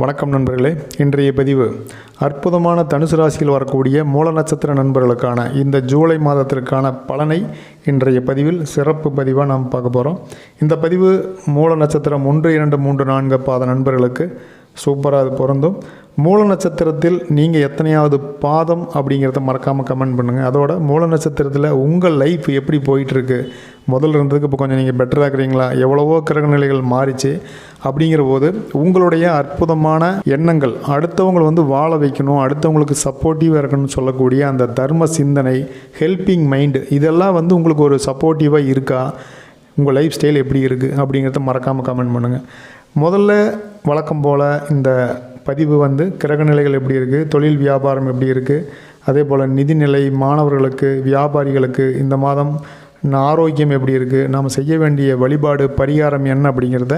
வணக்கம் நண்பர்களே. இன்றைய பதிவு அற்புதமான தனுசு ராசியில் வரக்கூடிய மூல நட்சத்திர நண்பர்களுக்கான இந்த ஜூலை மாதத்திற்கான பலனை இன்றைய பதிவில் சிறப்பு பதிவாக நாம் பார்க்க போகிறோம் இந்த பதிவு மூல நட்சத்திரம் ஒன்று இரண்டு மூன்று நான்கு பாத நண்பர்களுக்கு சூப்பராக அது பொருந்தும். மூல நட்சத்திரத்தில் நீங்கள் எத்தனையாவது பாதம் அப்படிங்கிறத மறக்காமல் கமெண்ட் பண்ணுங்கள் அதோட மூல நட்சத்திரத்தில் உங்கள் லைஃப் எப்படி போயிட்டுருக்கு முதல்ல இருந்ததுக்கு இப்போ கொஞ்சம் நீங்கள் பெட்டராக இருக்கிறீங்களா? எவ்வளவோ கிரக நிலைகள் மாறிச்சு. அப்படிங்கிற போது உங்களுடைய அற்புதமான எண்ணங்கள் அடுத்தவங்களை வந்து வாழ வைக்கணும் அடுத்தவங்களுக்கு சப்போர்ட்டிவாக இருக்கணும்னு சொல்லக்கூடிய அந்த தர்ம சிந்தனை ஹெல்பிங் மைண்டு இதெல்லாம் வந்து உங்களுக்கு ஒரு சப்போர்ட்டிவாக இருக்கா? உங்கள் லைஃப் ஸ்டைல் எப்படி இருக்குது அப்படிங்கிறத மறக்காமல் கமெண்ட் பண்ணுங்கள் முதல்ல வழக்கம் போல் இந்த பதிவு வந்து கிரகநிலைகள் எப்படி இருக்குது தொழில் வியாபாரம் எப்படி இருக்குது அதே போல் நிதிநிலை மாணவர்களுக்கு வியாபாரிகளுக்கு இந்த மாதம் ஆரோக்கியம் எப்படி இருக்குது நாம் செய்ய வேண்டிய வழிபாடு பரிகாரம் என்ன அப்படிங்கிறத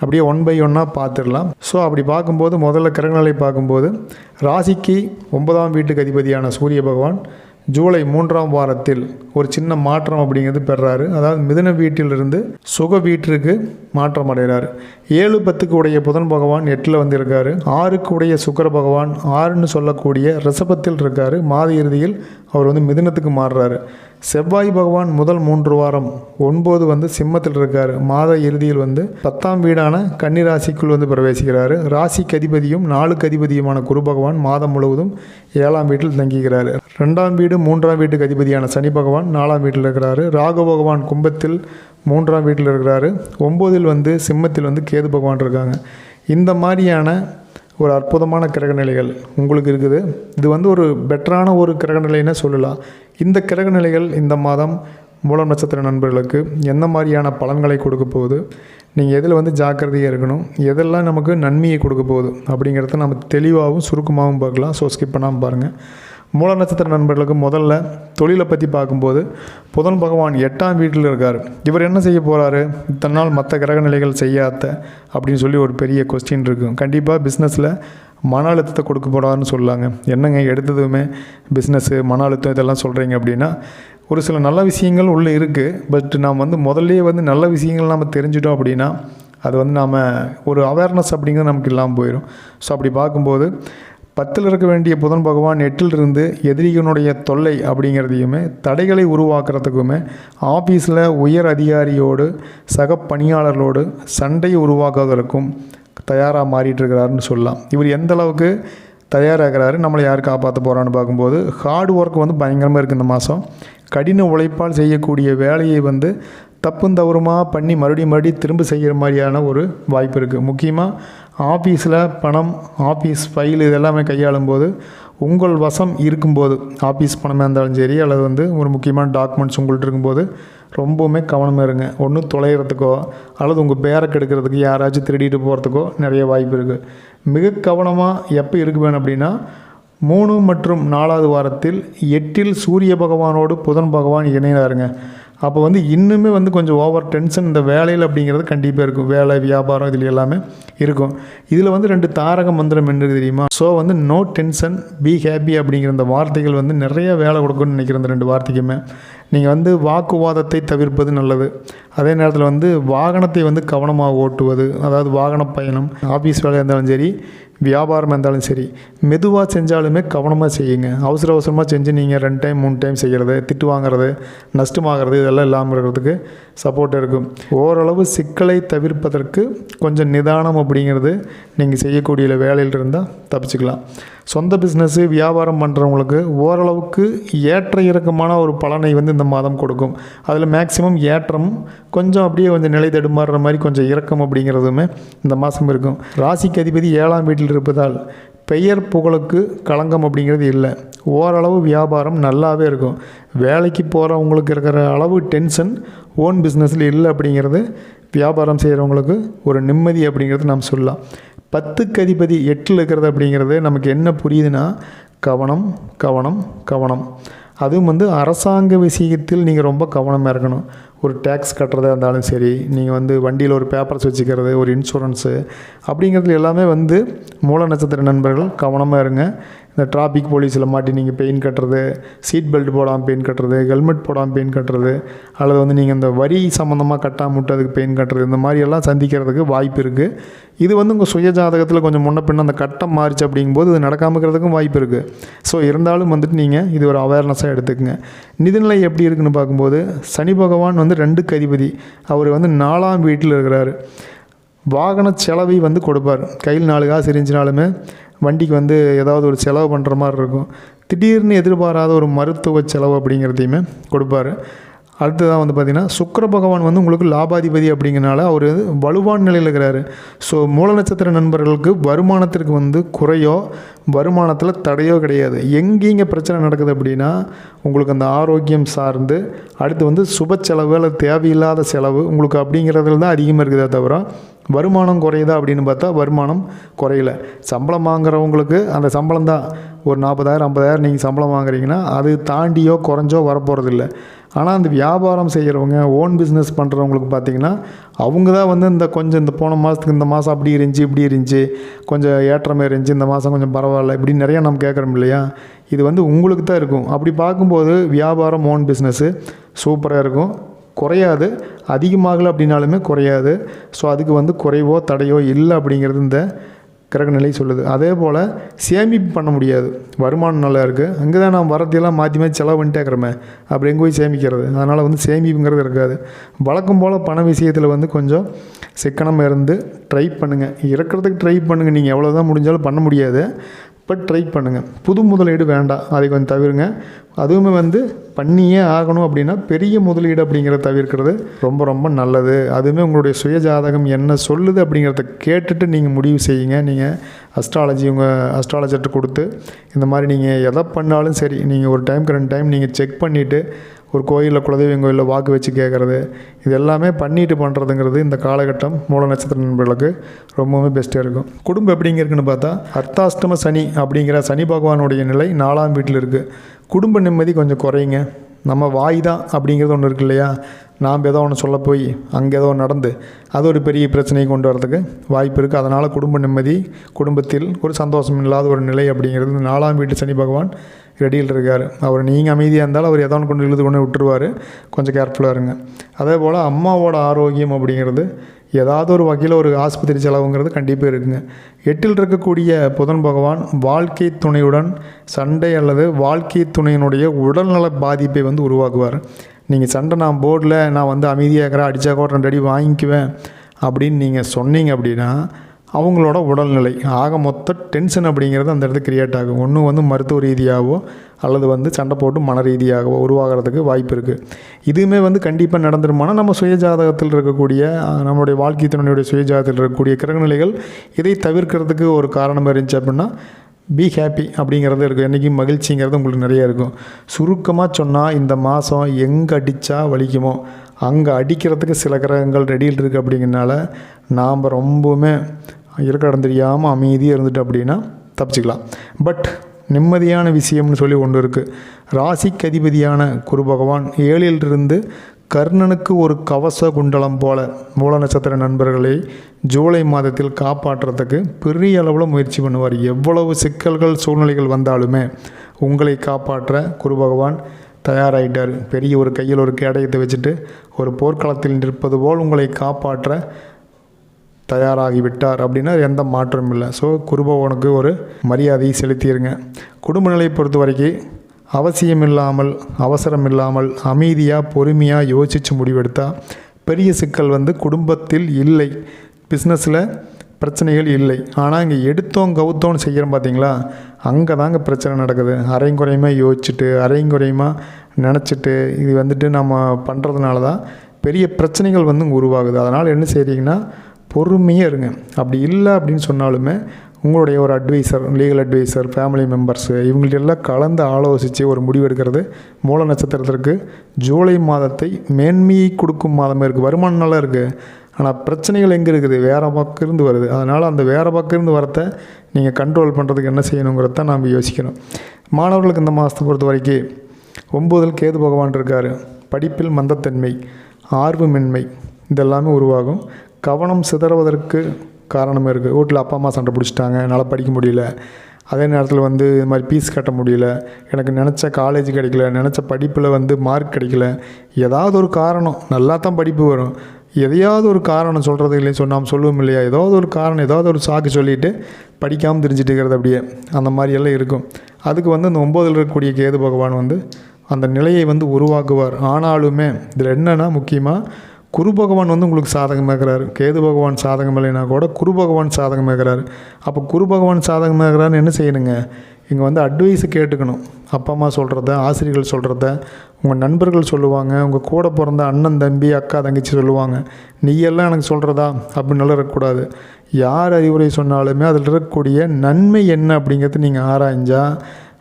அப்படியே ஒன் பை ஒன்னாக பார்த்துடலாம். ஸோ அப்படி பார்க்கும்போது முதல்ல கிரகநிலை பார்க்கும்போது ராசிக்கு ஒன்பதாம் வீட்டுக்கு அதிபதியான சூரிய பகவான் ஜூலை மூன்றாம் வாரத்தில் ஒரு சின்ன மாற்றம் அப்படிங்கிறது பெறாரு. அதாவது மிதுன வீட்டிலிருந்து சுக வீட்டிற்கு மாற்றம் அடைகிறார். ஏழு பத்துக்கு உடைய புதன் பகவான் எட்டில் வந்து ஆறுக்கு உடைய சுக்கர பகவான் ஆறுன்னு சொல்லக்கூடிய ரிசபத்தில் இருக்காரு. மாத இறுதியில் அவர் வந்து மிதுனத்துக்கு மாறுறாரு. செவ்வாய் பகவான் முதல் மூன்று வாரம் ஒன்பது வந்து சிம்மத்தில் இருக்கார். மாத இறுதியில் வந்து பத்தாம் வீடான கன்னி ராசிக்குள் வந்து பிரவேசிக்கிறாரு. ராசிக்கு அதிபதியும் நாலு அதிபதியுமான குரு பகவான் மாதம் முழுவதும் ஏழாம் வீட்டில் தங்கிக்கிறார் ரெண்டாம் வீடு மூன்றாம் வீட்டுக்கு அதிபதியான சனி பகவான் நாலாம் வீட்டில் இருக்கிறாரு. ராகு பகவான் கும்பத்தில் மூன்றாம் வீட்டில் இருக்கிறாரு. ஒம்போதில் வந்து சிம்மத்தில் வந்து கேது பகவான் இருக்காங்க. இந்த மாதிரியான ஒரு அற்புதமான கிரகநிலைகள் உங்களுக்கு இருக்குது. இது வந்து ஒரு பெட்டரான ஒரு கிரகநிலைன்னு சொல்லலாம். இந்த கிரகநிலைகள் இந்த மாதம் மூலம் நட்சத்திர நண்பர்களுக்கு எந்த மாதிரியான பலன்களை கொடுக்க போகுது? நீங்கள் எதில் வந்து ஜாக்கிரதையாக இருக்கணும்? எதெல்லாம் நமக்கு நன்மையை கொடுக்க போகுது? அப்படிங்கிறத நம்ம தெளிவாகவும் சுருக்கமாகவும் பார்க்கலாம். ஸோ ஸ்கிப் பண்ணாமல் பாருங்கள் மூல நட்சத்திர நண்பர்களுக்கு முதல்ல தொழிலை பற்றி பார்க்கும்போது புதன் பகவான் எட்டாம் வீட்டில் இருக்கார். இவர் என்ன செய்ய போகிறாரு தன்னால் நாள் மற்ற கிரகநிலைகள் செய்யாத அப்படின்னு சொல்லி ஒரு பெரிய கொஸ்டின் இருக்கும் கண்டிப்பாக பிஸ்னஸில் மன அழுத்தத்தை கொடுக்க போகிறாருன்னு சொல்லாங்க. என்னங்க எடுத்ததுமே பிஸ்னஸ்ஸு மன அழுத்தம் இதெல்லாம் சொல்கிறீங்க அப்படின்னா ஒரு சில நல்ல விஷயங்கள் உள்ளே இருக்குது பட் நாம் வந்து முதல்லையே வந்து நல்ல விஷயங்கள் நாம் தெரிஞ்சிட்டோம் அப்படின்னா அது வந்து நாம் ஒரு அவேர்னஸ் அப்படிங்கிறது நமக்கு இல்லாமல் போயிடும் ஸோ அப்படி பார்க்கும்போது பத்தில் இருக்க வேண்டிய புதன் பகவான் எட்டில் இருந்து எதிரிகளுடைய தொல்லை அப்படிங்கிறதையுமே தடைகளை உருவாக்குறதுக்குமே ஆஃபீஸில் உயர் அதிகாரியோடு சக பணியாளர்களோடு சண்டை உருவாக்குவதற்கும் தயாராக மாறிட்டு இருக்கிறாருன்னு சொல்லலாம். இவர் எந்த அளவுக்கு தயாராகிறாரு நம்மளை யார் காப்பாற்ற போகிறான்னு பார்க்கும்போது ஹார்ட் ஒர்க் வந்து பயங்கரமாக இருக்குது இந்த மாதம் கடின உழைப்பால் செய்யக்கூடிய வேலையை வந்து தப்பும் தவறுமாக பண்ணி மறுபடியும் மறுபடியும் திரும்ப செய்கிற மாதிரியான ஒரு வாய்ப்பு இருக்குது முக்கியமாக ஆஃபீஸில் பணம் ஆஃபீஸ் ஃபைல் இதெல்லாமே கையாளும் போது உங்கள் வசம் இருக்கும்போது ஆஃபீஸ் பணமாக இருந்தாலும் சரி அல்லது வந்து ஒரு முக்கியமான டாக்குமெண்ட்ஸ் உங்கள்கிட்ட இருக்கும்போது ரொம்பவுமே கவனமாக இருங்க. ஒன்று தொலைகிறதுக்கோ அல்லது உங்கள் பேரை கெடுக்கிறதுக்கு யாராச்சும் திருடிட்டு போகிறதுக்கோ நிறைய வாய்ப்பு இருக்குது மிக கவனமாக எப்போ இருக்க வேணும் அப்படின்னா மூணு மற்றும் நாலாவது வாரத்தில் எட்டில் சூரிய பகவானோடு புதன் பகவான் இணைகிறாருங்க அப்போ வந்து இன்னுமே வந்து கொஞ்சம் ஓவர் டென்ஷன் இந்த வேலையில் அப்படிங்கிறது கண்டிப்பாக இருக்கும். வேலை வியாபாரம் இதில் எல்லாமே இருக்கும். இதில் வந்து ரெண்டு தாரக மந்திரம் என்று தெரியுமா? ஸோ வந்து நோ டென்ஷன் பி ஹாப்பி அப்படிங்கிற இந்த வார்த்தைகள் வந்து நிறைய வேலை கொடுக்கும்னு நினைக்கிற இந்த ரெண்டு வார்த்தைக்குமே. நீங்கள் வந்து வாக்குவாதத்தை தவிர்ப்பது நல்லது. அதே நேரத்தில் வந்து வாகனத்தை வந்து கவனமாக ஓட்டுவது அதாவது வாகன பயணம் ஆஃபீஸ் வேலையாக இருந்தாலும் சரி வியாபாரமாக இருந்தாலும் சரி மெதுவாக செஞ்சாலுமே கவனமாக செய்யுங்க. அவசர அவசரமாக செஞ்சு நீங்கள் ரெண்டு டைம் மூணு டைம் செய்கிறது திட்டு வாங்குறது நஷ்டமாகிறது இதெல்லாம் இல்லாமல் இருக்கிறதுக்கு சப்போர்ட் இருக்கும். ஓரளவு சிக்கலை தவிர்ப்பதற்கு கொஞ்சம் நிதானம் அப்படிங்கிறது நீங்கள் செய்யக்கூடிய வேலையில் இருந்தால் தப்பிச்சுக்கலாம். சொந்த பிஸ்னஸ்ஸு வியாபாரம் பண்ணுறவங்களுக்கு ஓரளவுக்கு ஏற்ற இறக்கமான ஒரு பலனை வந்து இந்த மாதம் கொடுக்கும். அதில் மேக்சிமம் ஏற்றம் கொஞ்சம் அப்படியே கொஞ்சம் நிலை தடுமாறுற மாதிரி கொஞ்சம் இறக்கம் அப்படிங்கிறதுமே இந்த மாதம் இருக்கும். ராசிக்கு அதிபதி ஏழாம் வீட்டில் இருப்பதால் பெயர் புகழுக்கு களங்கம் அப்படிங்கிறது இல்லை. ஓரளவு வியாபாரம் நல்லாவே இருக்கும். வேலைக்கு போகிறவங்களுக்கு இருக்கிற அளவு டென்ஷன் ஓன் பிஸ்னஸில் இல்லை அப்படிங்கிறது வியாபாரம் செய்கிறவங்களுக்கு ஒரு நிம்மதி அப்படிங்கிறது நாம் சொல்லலாம். பத்துக்கு அதிபதி எட்டில் இருக்கிறது அப்படிங்கிறது நமக்கு என்ன புரியுதுன்னா கவனம் கவனம் கவனம். அதுவும் வந்து அரசாங்க விஷயத்தில் நீங்கள் ரொம்ப கவனமாக இருக்கணும். ஒரு டேக்ஸ் கட்டுறதா இருந்தாலும் சரி நீங்கள் வந்து வண்டியில் ஒரு பேப்பர்ஸ் வச்சுக்கிறது ஒரு இன்சூரன்ஸு அப்படிங்கிறது எல்லாமே வந்து மூல நட்சத்திர நண்பர்கள் கவனமாக இருங்க. இந்த டிராஃபிக் போலீஸில் மாட்டி நீங்கள் பெயின் கட்டுறது சீட் பெல்ட் போடாமல் பெயின் கட்டுறது ஹெல்மெட் போடாமல் பெயின் கட்டுறது அல்லது வந்து நீங்கள் இந்த வரி சம்மந்தமாக கட்டாமல் விட்டதுக்கு பெயின் கட்டுறது இந்த மாதிரியெல்லாம் சந்திக்கிறதுக்கு வாய்ப்பு இருக்குது இது வந்து உங்கள் சுய ஜாதகத்தில் கொஞ்சம் முன்ன பின்ன அந்த கட்டம் மாறிச்சு அப்படிங்கும்போது இது நடக்காமல் இருக்கிறதுக்கும் வாய்ப்பு இருக்குது ஸோ இருந்தாலும் வந்துட்டு நீங்கள் இது ஒரு அவேர்னஸாக எடுத்துக்கங்க. நிதிநிலை எப்படி இருக்குன்னு பார்க்கும்போது சனி பகவான் வந்து ரெண்டுக்கு அதிபதி. அவர் வந்து நாலாம் வீட்டில் இருக்கிறாரு. வாகன செலவை வந்து கொடுப்பார். கையில் நாலு காசு இருந்துச்சுனாலுமே வண்டிக்கு வந்து ஏதாவது ஒரு செலவு பண்ணுற மாதிரி இருக்கும். திடீர்னு எதிர்பாராத ஒரு மருத்துவ செலவு அப்படிங்கிறதையுமே கொடுப்பார். அடுத்ததாக வந்து பார்த்திங்கன்னா சுக்கர பகவான் வந்து உங்களுக்கு லாபாதிபதி அப்படிங்கிறனால அவர் வந்து வலுவான நிலையில் இருக்கிறாரு. ஸோ மூல நட்சத்திர நண்பர்களுக்கு வருமானத்திற்கு வந்து குறையோ வருமானத்தில் தடையோ கிடையாது. எங்கேங்க பிரச்சனை நடக்குது அப்படின்னா உங்களுக்கு அந்த ஆரோக்கியம் சார்ந்து அடுத்து வந்து சுப செலவு அல்லது தேவையில்லாத செலவு உங்களுக்கு அப்படிங்கிறதுல தான் அதிகமாக இருக்குதே தவிர வருமானம் குறையுதா அப்படின்னு பார்த்தா வருமானம் குறையல. சம்பளம் வாங்குறவங்களுக்கு அந்த சம்பளம் தான். ஒரு நாற்பதாயிரம் ஐம்பதாயிரம் நீங்கள் சம்பளம் வாங்குறீங்கன்னா அது தாண்டியோ குறைஞ்சோ வரப்போகிறதில்ல ஆனால் அந்த வியாபாரம் செய்கிறவங்க ஓன் பிஸ்னஸ் பண்ணுறவங்களுக்கு பார்த்தீங்கன்னா அவங்க தான் வந்து இந்த கொஞ்சம் இந்த போன மாதத்துக்கு இந்த மாதம் அப்படி இருந்துச்சு இப்படி இருந்துச்சு கொஞ்சம் ஏற்றமே இருந்துச்சு இந்த மாதம் கொஞ்சம் பரவாயில்ல இப்படி நிறையா நம்ம கேட்குறோம் இல்லையா? இது வந்து உங்களுக்கு தான் இருக்கும். அப்படி பார்க்கும்போது வியாபாரம் ஓன் பிஸ்னஸ்ஸு சூப்பராக இருக்கும். குறையாது. அதிகமாகலை அப்படின்னாலுமே குறையாது. ஸோ அதுக்கு வந்து குறைவோ தடையோ இல்லை அப்படிங்கிறது இந்த கிரக நிலை சொல்லுது. அதே போல் சேமிப்பு பண்ண முடியாது. வருமானம் நல்லா இருக்குது அங்கே தான் நான் வரத்தையெல்லாம் மாற்றி மாற்றி செலவு பண்ணிட்டே இருக்கிறமே. அப்படி எங்கே போய் சேமிக்கிறது? அதனால் வந்து சேமிப்புங்கிறது இருக்காது. வழக்கம் போல் பண விஷயத்தில் வந்து கொஞ்சம் சிக்கனமாக இருந்து ட்ரை பண்ணுங்கள் இறக்கிறதுக்கு ட்ரை பண்ணுங்கள் நீங்கள் எவ்வளோ தான் முடிஞ்சாலும் பண்ண முடியாது. பட் ட்ரை பண்ணுங்கள் புது முதலீடு வேண்டாம் அதை கொஞ்சம் தவிருங்க. அதுவுமே வந்து பண்ணியே ஆகணும் அப்படின்னா பெரிய முதலீடு அப்படிங்கிறத தவிர்க்கிறது ரொம்ப ரொம்ப நல்லது. அதுவுமே உங்களுடைய சுய ஜாதகம் என்ன சொல்லுது அப்படிங்கிறத கேட்டுட்டு நீங்கள் முடிவு செய்யுங்க. நீங்கள் அஸ்ட்ராலஜி உங்கள் அஸ்ட்ராலஜர்கிட்ட கொடுத்து இந்த மாதிரி நீங்கள் எதை பண்ணாலும் சரி நீங்கள் ஒரு டைம்க்கு ரெண்டு டைம் நீங்கள் செக் பண்ணிவிட்டு ஒரு கோயிலில் குலதெய்வம் கோயிலில் வாக்கு வச்சு கேட்குறது இது எல்லாமே பண்ணிட்டு பண்ணுறதுங்கிறது இந்த காலகட்டம் மூல நட்சத்திர நண்பர்களுக்கு ரொம்பவுமே பெஸ்ட்டாக இருக்கும். குடும்பம் எப்படிங்க இருக்குன்னு பார்த்தா அர்த்தாஷ்டம சனி அப்படிங்கிற சனி பகவானுடைய நிலை நாலாம் வீட்டில் இருக்குது குடும்ப நிம்மதி கொஞ்சம் குறையுங்க. நம்ம வாய் தான் அப்படிங்கிறது ஒன்று இருக்கு இல்லையா? நாம் ஏதோ ஒன்று சொல்ல போய் அங்கே ஏதோ நடந்து அது ஒரு பெரிய பிரச்சனையை கொண்டு வரதுக்கு வாய்ப்பு இருக்குது அதனால் குடும்ப நிம்மதி குடும்பத்தில் ஒரு சந்தோஷம் இல்லாத ஒரு நிலை அப்படிங்கிறது நாலாம் வீட்டு சனி பகவான் ரெடியில் இருக்கார். அவர் நீங்கள் அமைதியாக இருந்தாலும் அவர் எதோ ஒன்று கொண்டு இழுத்து கொண்டு விட்டுருவார். கொஞ்சம் கேர்ஃபுல்லாக இருங்க. அதே போல் அம்மாவோட ஆரோக்கியம் அப்படிங்கிறது ஏதாவது ஒரு வகையில் ஒரு ஆஸ்பத்திரி செலவுங்கிறது கண்டிப்பாக இருக்குங்க. எட்டில் இருக்கக்கூடிய புதன் பகவான் வாழ்க்கை துணையுடன் சண்டை அல்லது வாழ்க்கை துணையினுடைய உடல்நல பாதிப்பை வந்து உருவாக்குவார். நீங்கள் சண்டை நான் போர்டில் நான் வந்து அமைதியாக இருக்கிறேன் அடித்தா கூட ரெண்டு அடி வாங்கிக்குவேன் அப்படின்னு நீங்கள் சொன்னீங்க அப்படின்னா அவங்களோட உடல்நிலை ஆக மொத்த டென்ஷன் அப்படிங்கிறது அந்த இடத்துல கிரியேட் ஆகும். ஒன்று வந்து மருத்துவ ரீதியாகவோ அல்லது வந்து சண்டை போட்டு மன ரீதியாகவோ உருவாகிறதுக்கு வாய்ப்பு இருக்குது இதுவுமே வந்து கண்டிப்பாக நடந்துருமானா நம்ம சுயஜாதகத்தில் இருக்கக்கூடிய நம்மளுடைய வாழ்க்கை துணையுடைய சுயஜாதகத்தில் இருக்கக்கூடிய கிரகநிலைகள் இதை தவிர்க்கிறதுக்கு ஒரு காரணம் இருந்துச்சு அப்படின்னா பி ஹாப்பி அப்படிங்கிறது இருக்கும். என்றைக்கும் மகிழ்ச்சிங்கிறது உங்களுக்கு நிறைய இருக்கும். சுருக்கமாக சொன்னால் இந்த மாதம் எங்கே அடித்தா வலிக்குமோ அங்கே அடிக்கிறதுக்கு சில கிரகங்கள் ரெடியில் இருக்குது அப்படிங்கிறனால நாம் ரொம்பவுமே இருக்க தெரியாமல் அமைதியாக இருந்துட்டு அப்படின்னா தப்பிச்சுக்கலாம். பட் நிம்மதியான விஷயம்னு சொல்லி ஒன்று இருக்குது ராசிக்கு அதிபதியான குரு பகவான் ஏழிலிருந்து கர்ணனுக்கு ஒரு கவச குண்டலம் போல மூல நட்சத்திர நண்பர்களை ஜூலை மாதத்தில் காப்பாற்றுறதுக்கு பெரிய அளவில் முயற்சி பண்ணுவார். எவ்வளவு சிக்கல்கள் சூழ்நிலைகள் வந்தாலுமே உங்களை காப்பாற்ற குரு பகவான் தயாராகிட்டார் பெரிய ஒரு கையில் ஒரு கேடயத்தை வச்சுட்டு ஒரு போர்க்களத்தில் நிற்பது போல் உங்களை காப்பாற்ற தயாராகிவிட்டார் அப்படின்னா எந்த மாற்றமும் இல்லை. ஸோ குருபவனுக்கு ஒரு மரியாதையை செலுத்திடுங்க குடும்ப நிலையை பொறுத்த வரைக்கும் அவசியமில்லாமல் அவசரமில்லாமல் அமைதியாக பொறுமையாக யோசித்து முடிவெடுத்தால் பெரிய சிக்கல் வந்து குடும்பத்தில் இல்லை. பிஸ்னஸில் பிரச்சனைகள் இல்லை. ஆனால் இங்கே எடுத்தோம் கவுத்தோன்னு செய்கிறோம் பார்த்தீங்களா அங்கே தாங்க பிரச்சனை நடக்குது. அரையும் யோசிச்சுட்டு அரைங்குறையுமா நினச்சிட்டு இது வந்துட்டு நம்ம பண்ணுறதுனால தான் பெரிய பிரச்சனைகள் வந்து உருவாகுது. அதனால் என்ன செய்கிறீங்கன்னா பொறுமையாக இருங்க. அப்படி இல்லை அப்படின்னு சொன்னாலுமே உங்களுடைய ஒரு adviser legal adviser family members இவங்கள்ட்ட எல்லாம் கலந்து ஆலோசித்து ஒரு முடிவு எடுக்கிறது மூல நட்சத்திரத்திற்கு. ஜூலை மாதத்தை மேன்மையை கொடுக்கும் மாதமே இருக்குது வருமானம் நல்லா இருக்குது ஆனால் பிரச்சனைகள் எங்கே இருக்குது? வேறு பக்கிருந்து வருது. அதனால் அந்த வேறு பக்கிருந்து இருந்து வரத்தை நீங்கள் கண்ட்ரோல் பண்ணுறதுக்கு என்ன செய்யணுங்கிறத நாம் யோசிக்கணும். மாணவர்களுக்கு இந்த மாதத்தை பொறுத்த வரைக்கும் ஒம்பதில் கேது பகவான் இருக்கார். படிப்பில் மந்தத்தன்மை ஆர்வமின்மை இதெல்லாமே உருவாகும். கவனம் சிதறுவதற்கு காரணமே இருக்குது வீட்டில் அப்பா அம்மா சண்டை பிடிச்சிட்டாங்க. என்னால் படிக்க முடியல. அதே நேரத்தில் வந்து இது மாதிரி ஃபீஸ் கட்ட முடியல. எனக்கு நினச்ச காலேஜ் கிடைக்கல. நினச்ச படிப்பில் வந்து மார்க் கிடைக்கல. ஏதாவது ஒரு காரணம். நல்லா தான் படிப்பு வரும். எதையாவது ஒரு காரணம் சொல்கிறது இல்லைன்னு சொன்னால் நாம் சொல்லுவோம் இல்லையா? ஏதாவது ஒரு காரணம் ஏதாவது ஒரு சாக்கு சொல்லிவிட்டு படிக்காமல் தெரிஞ்சுட்டு இருக்கிறது அப்படியே. அந்த மாதிரி எல்லாம் இருக்கும். அதுக்கு வந்து அந்த ஒம்போதில் இருக்கக்கூடிய கேது பகவான் வந்து அந்த நிலையை வந்து உருவாக்குவார். ஆனாலுமே இதில் என்னென்னா முக்கியமாக குரு பகவான் வந்து உங்களுக்கு சாதகமாக கேது பகவான் சாதகம் இல்லைனா கூட குரு பகவான் சாதகமாக அப்போ குரு பகவான் சாதகமாக என்ன செய்யணுங்க? இங்கே வந்து அட்வைஸை கேட்டுக்கணும். அப்பா அம்மா சொல்கிறத ஆசிரியர்கள் சொல்கிறத உங்கள் நண்பர்கள் சொல்லுவாங்க உங்கள் கூட பிறந்த அண்ணன் தம்பி அக்கா தங்கச்சி சொல்லுவாங்க. நீ எல்லாம் எனக்கு சொல்கிறதா அப்படின்னால இருக்கக்கூடாது. யார் அறிவுரை சொன்னாலுமே அதில் இருக்கக்கூடிய நன்மை என்ன அப்படிங்கிறது நீங்கள் ஆராய்ஞ்சால்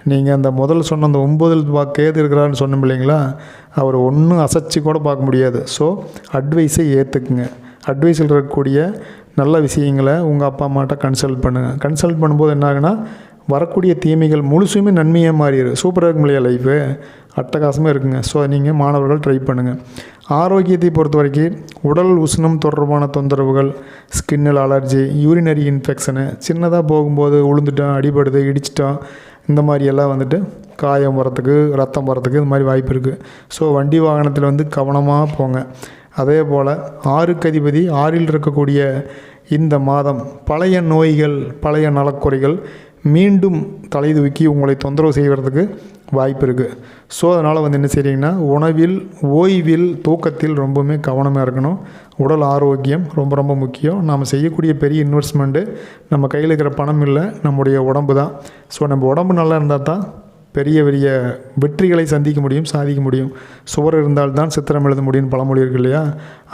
நீங்கள் அந்த முதல் சொன்ன அந்த ஒம்பதில் பா கேது இருக்கிறான்னு சொன்னோம் இல்லைங்களா? அவர் ஒன்றும் அசைச்சு கூட பார்க்க முடியாது. ஸோ அட்வைஸை ஏற்றுக்குங்க அட்வைஸில் இருக்கக்கூடிய நல்ல விஷயங்களை உங்கள் அப்பா அம்மாட்ட கன்சல்ட் பண்ணுங்கள் கன்சல்ட் பண்ணும்போது என்ன ஆகுனா வரக்கூடிய தீமைகள் முழுசுமே நன்மையாக மாறிடு சூப்பராக இருக்கும் இல்லையா லைஃபு அட்டகாசமாக இருக்குங்க. ஸோ நீங்கள் மாணவர்கள் ட்ரை பண்ணுங்கள் ஆரோக்கியத்தை பொறுத்த வரைக்கும் உடல் உஷ்ணம் தொடர்பான தொந்தரவுகள் ஸ்கின்னில் அலர்ஜி யூரினரி இன்ஃபெக்ஷனு சின்னதாக போகும்போது உளுந்துட்டோம் அடிபடுது இடிச்சிட்டோம் இந்த மாதிரியெல்லாம் வந்துட்டு காயம் வரத்துக்கு ரத்தம் வரத்துக்கு இந்த மாதிரி வாய்ப்பு இருக்குது ஸோ வண்டி வாகனத்தில் வந்து கவனமாக போங்க. அதே போல் ஆறுக்கு அதிபதி ஆறில் இருக்கக்கூடிய இந்த மாதம் பழைய நோய்கள் பழைய நலக்குறைகள் மீண்டும் தலை தூக்கி உங்களை தொந்தரவு செய்வதற்கு வாய்ப்பு இருக்குது ஸோ அதனால் வந்து என்ன செய்கிறீங்கன்னா உணவில் ஓய்வில் தூக்கத்தில் ரொம்பவுமே கவனமாக இருக்கணும். உடல் ஆரோக்கியம் ரொம்ப ரொம்ப முக்கியம். நாம் செய்யக்கூடிய பெரிய இன்வெஸ்ட்மெண்ட்டு நம்ம கையில் இருக்கிற பணம் இல்லை நம்முடைய உடம்பு தான். ஸோ நம்ம உடம்பு நல்லா இருந்தால் தான் பெரிய பெரிய வெற்றிகளை சந்திக்க முடியும் சாதிக்க முடியும். சுவர் இருந்தால்தான் சித்திரம் எழுத முடியும்னு பழமொழி இருக்கு இல்லையா?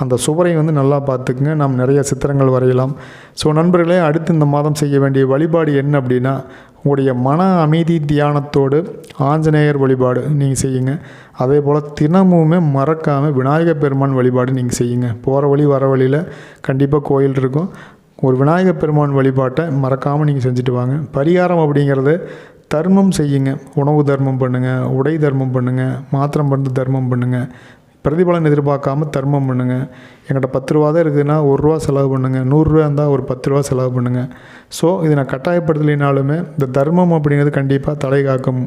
அந்த சுவரை வந்து நல்லா பார்த்துக்குங்க. நாம் நிறைய சித்திரங்கள் வரையலாம். ஸோ நண்பர்களே அடுத்து இந்த மாதம் செய்ய வேண்டிய வழிபாடு என்ன அப்படின்னா உங்களுடைய மன அமைதி தியானத்தோடு ஆஞ்சநேயர் வழிபாடு நீங்கள் செய்யுங்க. அதே போல் தினமுமே மறக்காமல் விநாயகர் பெருமான் வழிபாடு நீங்கள் செய்யுங்க. போகிற வழி வர வழியில் கண்டிப்பாக கோயில் இருக்கும். ஒரு விநாயகர் பெருமான் வழிபாட்டை மறக்காமல் நீங்கள் செஞ்சுட்டு வாங்க. பரிகாரம் அப்படிங்கிறது தர்மம் செய்யுங்க. உணவு தர்மம் பண்ணுங்கள் உடை தர்மம் பண்ணுங்கள் மாத்திரம் மருந்து தர்மம் பண்ணுங்கள் பிரதிபலன் எதிர்பார்க்காம தர்மம் பண்ணுங்கள் என்கிட்ட பத்து ரூபா தான் இருக்குதுன்னா ஒரு ரூபா செலவு பண்ணுங்கள் நூறுரூவா இருந்தால் ஒரு பத்து ரூபா செலவு பண்ணுங்கள் ஸோ இதை நான் கட்டாயப்படுத்தலைனாலுமே இந்த தர்மம் அப்படிங்கிறது கண்டிப்பாக தலை காக்கும்.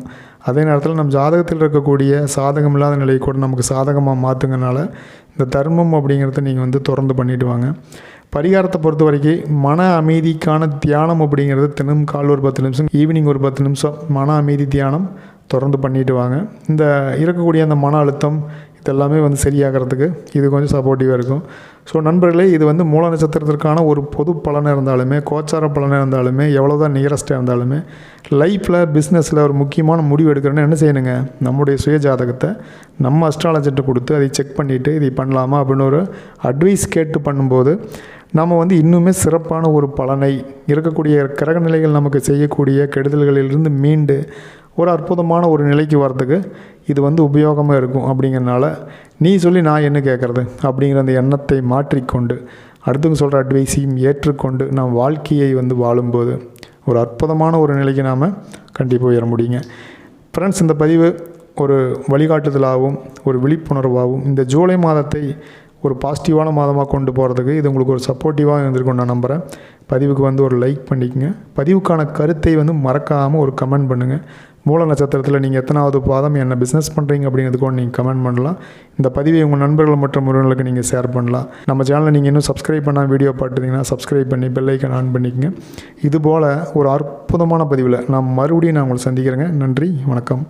அதே நேரத்தில் நம் ஜாதகத்தில் இருக்கக்கூடிய சாதகம் இல்லாத நிலையை கூட நமக்கு சாதகமாக மாற்றுங்கனால இந்த தர்மம் அப்படிங்கிறத நீங்கள் வந்து தொடர்ந்து பண்ணிட்டு வாங்க. பரிகாரத்தை பொறுத்த வரைக்கும் மன அமைதிக்கான தியானம் அப்படிங்கிறது தினம் கால் ஒரு பத்து நிமிஷம் ஈவினிங் ஒரு பத்து நிமிஷம் மன அமைதி தியானம் தொடர்ந்து பண்ணிட்டு வாங்க. இந்த இருக்கக்கூடிய அந்த மன அழுத்தம் இதெல்லாமே வந்து சரியாகிறதுக்கு இது கொஞ்சம் சப்போர்ட்டிவாக இருக்கும். ஸோ நண்பர்களே இது வந்து மூல நட்சத்திரத்திற்கான ஒரு பொது பலனாக இருந்தாலுமே கோச்சார பலனாக இருந்தாலுமே எவ்வளோ தான் நியரஸ்ட்டாக இருந்தாலுமே லைஃப்பில் பிஸ்னஸில் ஒரு முக்கியமான முடிவு எடுக்கிறேன்னு என்ன செய்யணுங்க? நம்முடைய சுய ஜாதகத்தை நம்ம அஸ்ட்ராலஜிட்ட கொடுத்து அதை செக் பண்ணிவிட்டு இதை பண்ணலாமா அப்படின்னு ஒரு அட்வைஸ் கேட்டு பண்ணும்போது நம்ம வந்து இன்னுமே சிறப்பான ஒரு பலனை இருக்கக்கூடிய கிரக நிலைகள் நமக்கு செய்யக்கூடிய கெடுதல்களிலிருந்து மீண்டு ஒரு அற்புதமான ஒரு நிலைக்கு வர்றதுக்கு இது வந்து உபயோகமாக இருக்கும் அப்படிங்கிறனால நீ சொல்லி நான் என்ன கேட்குறது அப்படிங்கிற அந்த எண்ணத்தை மாற்றிக்கொண்டு அடுத்தவங்க சொல்கிற அட்வைஸையும் ஏற்றுக்கொண்டு நாம் வாழ்க்கையை வந்து வாழும்போது ஒரு அற்புதமான ஒரு நிலைக்கு நாம் கண்டிப்பாக உயர முடியுங்க. ஃப்ரெண்ட்ஸ் இந்த பதிவு ஒரு வழிகாட்டுதலாகவும் ஒரு விழிப்புணர்வாகவும் இந்த ஜூலை மாதத்தை ஒரு பாசிட்டிவான மாதமாக கொண்டு போகிறதுக்கு இது உங்களுக்கு ஒரு சப்போர்ட்டிவாக இருந்திருக்கும் நான் நம்புகிறேன் பதிவுக்கு வந்து ஒரு லைக் பண்ணிக்கோங்க. பதிவுக்கான கருத்தை வந்து மறக்காமல் ஒரு கமெண்ட் பண்ணுங்கள் மூல நட்சத்திரத்தில் நீங்கள் எத்தனாவது பாதம் என்ன பிஸ்னஸ் பண்ணுறீங்க அப்படிங்கிறதுக்கு நீங்கள் கமெண்ட் பண்ணலாம். இந்த பதிவை உங்கள் நண்பர்கள் மற்றும் உறவினர்களுக்கு நீங்கள் ஷேர் பண்ணலாம். நம்ம சேனலை நீங்கள் இன்னும் சப்ஸ்கிரைப் பண்ணால் வீடியோ பார்த்துட்டிங்கன்னா சப்ஸ்கிரைப் பண்ணி பெல்லைக்கன் ஆன் பண்ணிக்கங்க. இதுபோல் ஒரு அற்புதமான பதிவில் நான் மறுபடியும் நான் உங்களை சந்திக்கிறேங்க. நன்றி வணக்கம்.